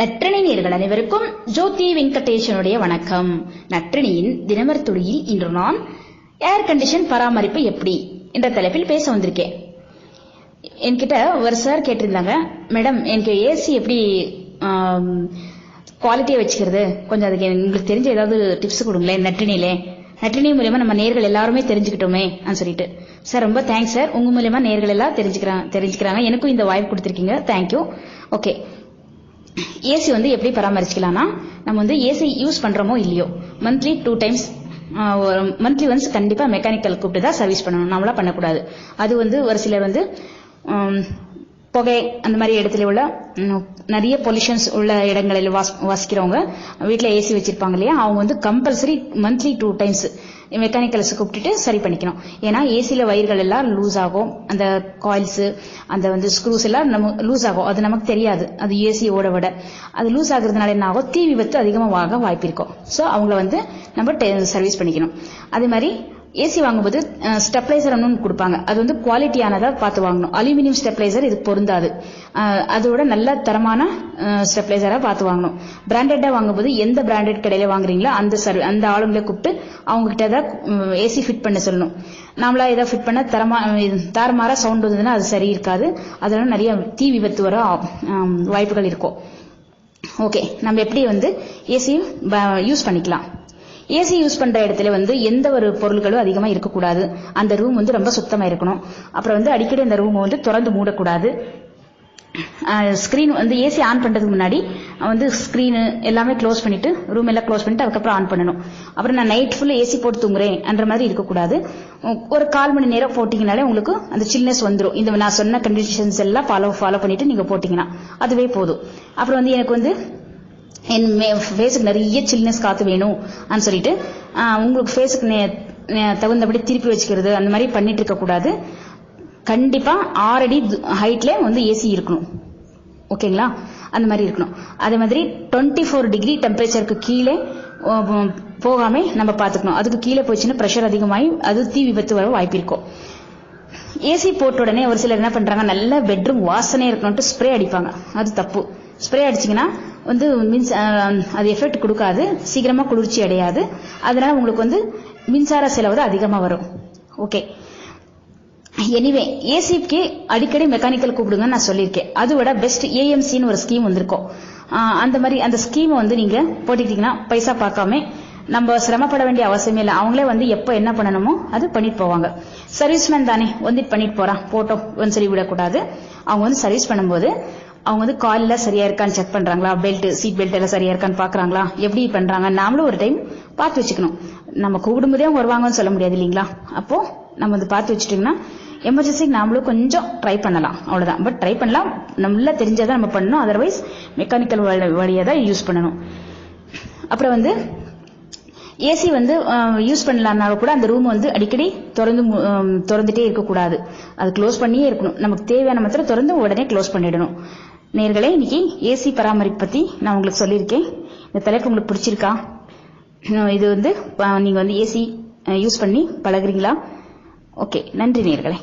நற்றினை நேர்கள் அனைவருக்கும் ஜோதி வெங்கடேஷனுடைய வணக்கம். நற்றினியின் தினமர் துளியில் இன்று நான் ஏர் கண்டிஷன் பராமரிப்பு எப்படி என்ற தலைப்பில் பேச வந்திருக்கேன். என்கிட்ட ஒரு சார் கேட்டிருந்தாங்க மேடம் எனக்கு ஏசி எப்படி குவாலிட்டியை வச்சுக்கிறது? கொஞ்சம் அதுக்கு உங்களுக்கு தெரிஞ்ச ஏதாவது டிப்ஸ் கொடுங்களேன் நற்றினிலே நற்றினி மூலயமா நம்ம நேர்கள் எல்லாருமே தெரிஞ்சுக்கிட்டோமே சொல்லிட்டு. சார் ரொம்ப தேங்க்ஸ் சார் உங்க மூலயமா நேர்கள் எல்லாம் தெரிஞ்சுக்கிறாங்க தெரிஞ்சுக்கிறாங்க. எனக்கும் இந்த வாய்ப்பு கொடுத்துருக்கீங்க. தேங்க்யூ ஓகே ஏசி வந்து எப்படி பராமரிச்சுக்கலாம்னா நம்ம வந்து ஏசி யூஸ் பண்றோமோ இல்லையோ monthly two times monthly once கண்டிப்பா மெக்கானிக்கல் கூப்பிட்டு தான் சர்வீஸ் பண்ணணும். நம்மளா பண்ணக்கூடாது. அது வந்து ஒரு சிலர் வந்து புகை அந்த மாதிரி இடத்துல உள்ள நிறைய பொல்யூஷன்ஸ் உள்ள இடங்களில் வாசிக்கிறவங்க வீட்டில் ஏசி வச்சிருப்பாங்க இல்லையா? அவங்க வந்து compulsory monthly two times mechanicals கூப்பிட்டுட்டு சரி பண்ணிக்கணும். ஏன்னா ஏசியில் வயிறுகள் எல்லாம் லூஸ் ஆகும். அந்த காயில்ஸ் அந்த வந்து ஸ்க்ரூஸ் எல்லாம் நம்ம லூஸ் ஆகும். அது நமக்கு தெரியாது. அது ஏசியோட விட. அது லூஸ் ஆகுறதுனால என்ன ஆகும்? தீ விபத்து அதிகமாக வாய்ப்பு இருக்கும். ஸோ அவங்கள வந்து நம்ம சர்வீஸ் பண்ணிக்கணும். அதே மாதிரி ஏசி வாங்கும்போது ஸ்டெப்லைசர் ஒன்று கொடுப்பாங்க. அது வந்து குவாலிட்டியானதாக பார்த்து வாங்கணும். அலுமினியம் ஸ்டெப்லைசர் இது பொருந்தாது. அதோட நல்ல தரமான ஸ்டெப்லைசராக பார்த்து வாங்கணும். பிராண்டடாக வாங்கும்போது எந்த பிராண்டட் கடையில் வாங்குறீங்களோ அந்த சர்வ் அந்த ஆளுங்களை கூப்பிட்டு அவங்ககிட்ட தான் ஏசி ஃபிட் பண்ண சொல்லணும். நாமளா ஏதாவது ஃபிட் பண்ண தரமா தாரமாரா சவுண்ட் வந்ததுன்னா அது சரி இருக்காது. அதனால நிறைய தீ விபத்து வர வாய்ப்புகள் இருக்கும். ஓகே நம்ம எப்படி வந்து ஏசியும் யூஸ் பண்ணிக்கலாம். ஏசி யூஸ் பண்ற இடத்துல வந்து எந்த ஒரு பொருள்களும் அதிகமா இருக்கக்கூடாது. அந்த ரூம் வந்து ரொம்ப சுத்தமா இருக்கணும். அப்புறம் வந்து அடிக்கடி அந்த ரூம் வந்து திறந்து மூடக்கூடாது. ஸ்கிரீன் வந்து ஏசி ஆன் பண்றதுக்கு முன்னாடி வந்து ஸ்கிரீனு எல்லாமே க்ளோஸ் பண்ணிட்டு ரூம் எல்லாம் க்ளோஸ் பண்ணிட்டு அதுக்கப்புறம் ஆன் பண்ணணும். அப்புறம் நான் நைட் ஃபுல்லா ஏசி போட்டு தூங்குறேன் என்ற மாதிரி இருக்கக்கூடாது. ஒரு கால் மணி நேரம் போட்டீங்கனாலே உங்களுக்கு அந்த சில்னஸ் வந்துடும் இந்த நான் சொன்ன கண்டிஷன்ஸ் எல்லாம் ஃபாலோ ஃபாலோ பண்ணிட்டு நீங்க போட்டீங்கன்னா அதுவே போதும். அப்புறம் வந்து எனக்கு வந்து என் ஃபேஸுக்கு நிறைய சில்னஸ் காத்து வேணும் சொல்லிட்டு உங்களுக்கு ஃபேஸுக்கு தகுந்தபடி திருப்பி வச்சுக்கிறது அந்த மாதிரி பண்ணிட்டு இருக்க கூடாது. கண்டிப்பா ஆறடி ஹைட்ல வந்து ஏசி இருக்கணும். ஓகேங்களா? அந்த மாதிரி இருக்கணும். அதே மாதிரி டுவெண்ட்டி ஃபோர் டிகிரி டெம்பரேச்சருக்கு கீழே போகாம நம்ம பாத்துக்கணும். அதுக்கு கீழே போச்சுன்னா ப்ரெஷர் அதிகமாகி அது தீ விபத்து வர வாய்ப்பு இருக்கும் ஏசி போட்ட உடனே ஒரு சிலர் என்ன பண்றாங்க நல்ல பெட்ரூம் வாசனை இருக்கணும்ட்டு ஸ்ப்ரே அடிப்பாங்க. அது தப்பு. ஸ்ப்ரே அடிச்சிங்கன்னா வந்து மின்ச uh, um, அது எஃபெக்ட் கொடுக்காது. சீக்கிரமா குளிர்ச்சி அடையாது. அதனால உங்களுக்கு வந்து மின்சார செலவு தான் அதிகமாக வரும் ஓகே எனிவே ஏசிக்கு அடிக்கடி மெக்கானிக்கல் கூப்பிடுங்க நான் சொல்லியிருக்கேன். அதை விட பெஸ்ட் ஏஎம்சின்னு ஒரு ஸ்கீம் வந்திருக்கும். அந்த மாதிரி அந்த ஸ்கீமை வந்து நீங்க போட்டுக்கிட்டீங்கன்னா பைசா பார்க்காம நம்ம சிரமப்பட வேண்டிய அவசியமே இல்லை. அவங்களே வந்து எப்போ என்ன பண்ணணுமோ அது பண்ணிட்டு போவாங்க. சர்வீஸ்மேன் தானே வந்து பண்ணிட்டு போறான். போட்டோம் சொல்லி விடக்கூடாது. அவங்க வந்து சர்வீஸ் பண்ணும்போது அவங்க வந்து கால்ல சரியா இருக்கான்னு செக் பண்றாங்களா? பெல்ட் சீட் பெல்ட் எல்லாம் சரியா இருக்கான்னு பாக்குறாங்களா? எப்படி பண்றாங்க? நாமளும் ஒரு டைம் பார்த்து வச்சுக்கணும். நம்ம கூப்பிடும்போதே அவங்க வருவாங்கன்னு சொல்ல முடியாது இல்லைங்களா? அப்போ நம்ம வந்து பார்த்து வச்சுட்டோம்னா எமர்ஜென்சிக்கு நாமளும் கொஞ்சம் ட்ரை பண்ணலாம். அவ்வளவுதான். பட் ட்ரை பண்ணலாம். நல்லா தெரிஞ்சாதான் நம்ம பண்ணணும். அதர்வைஸ் மெக்கானிக்கல் வழியாக தான் யூஸ் பண்ணணும். அப்புறம் வந்து ஏசி வந்து யூஸ் பண்ணலாம்னாலும் கூட அந்த ரூம் வந்து அடிக்கடி திறந்து திறந்துட்டே இருக்கக்கூடாது. அது க்ளோஸ் பண்ணியே இருக்கணும். நமக்கு தேவையான மாத்திரம் திறந்து உடனே க்ளோஸ் பண்ணிடணும். நேர்களே இன்னைக்கு ஏசி பராமரிப்பு பத்தி நான் உங்களுக்கு சொல்லியிருக்கேன். இந்த தலைப்பு உங்களுக்கு பிடிச்சிருக்கா? இது வந்து நீங்க வந்து ஏசி யூஸ் பண்ணி பழகுறீங்களா? ஓகே நன்றி நேர்களே.